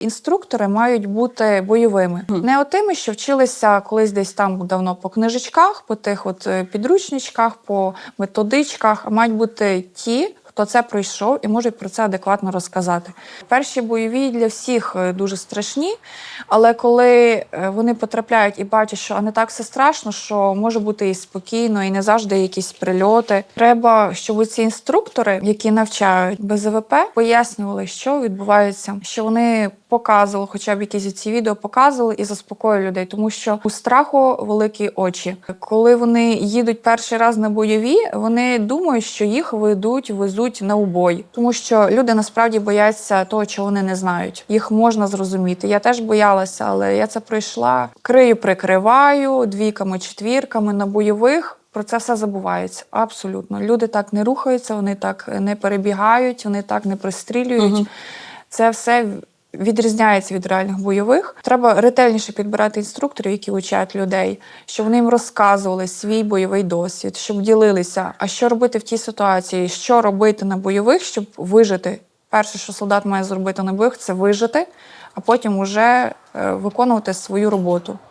Інструктори мають бути бойовими, не отими, що вчилися колись десь там давно по книжечках, по тих от е, підручничках, по методичках, а мають бути ті. Хто це пройшов і можуть про це адекватно розказати. Перші бойові для всіх е, дуже страшні, але коли е, вони потрапляють і бачать, що не так все страшно, що може бути і спокійно, і не завжди якісь прильоти. Треба, щоб ці інструктори, які навчають БЗВП, пояснювали, що відбувається, що вони показували, хоча б якісь ці відео показували і заспокоювали людей, тому що у страху великі очі. Коли вони їдуть перший раз на бойові, вони думають, що їх ведуть, везуть на убой, тому що люди насправді бояться того, чого вони не знають. Їх можна зрозуміти. Я теж боялася, але я це пройшла. Крию прикриваю двійками, четвірками на бойових. Про це все забувається. Абсолютно. Люди так не рухаються, вони так не перебігають, вони так не пристрілюють. Це все відрізняється від реальних бойових. Треба ретельніше підбирати інструкторів, які вчать людей, щоб вони їм розказували свій бойовий досвід, щоб ділилися, а що робити в тій ситуації, що робити на бойових, щоб вижити. Перше, що солдат має зробити на бойових, це вижити, а потім уже е, виконувати свою роботу.